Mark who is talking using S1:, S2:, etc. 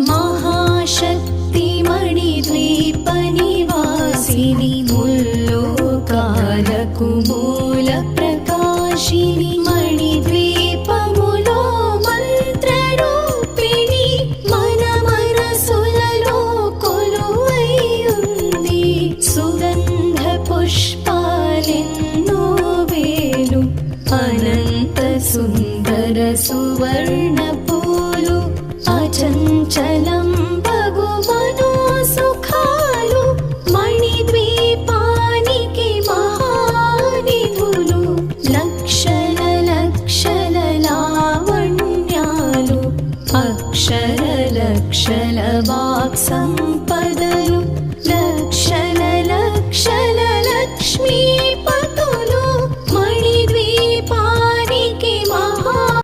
S1: महाशक्तिमणिद्वीपनिवासिनि मुल्लोकालकु मूलप्रकाशिनि मणिद्वीपमुलो मन्त्ररूपिणि मनमनसुललो कोलुवयुन्दि सुगन्धपुष्पालिन्नो वेलु अनन्तसुन्दर सुवर्णपू అచంచలం భగువను సుఖాలు మణిద్వీపానికి మహానిధులు లక్షల లక్షల లావణ్యాలు అక్షర లక్షల వాక్ సంపద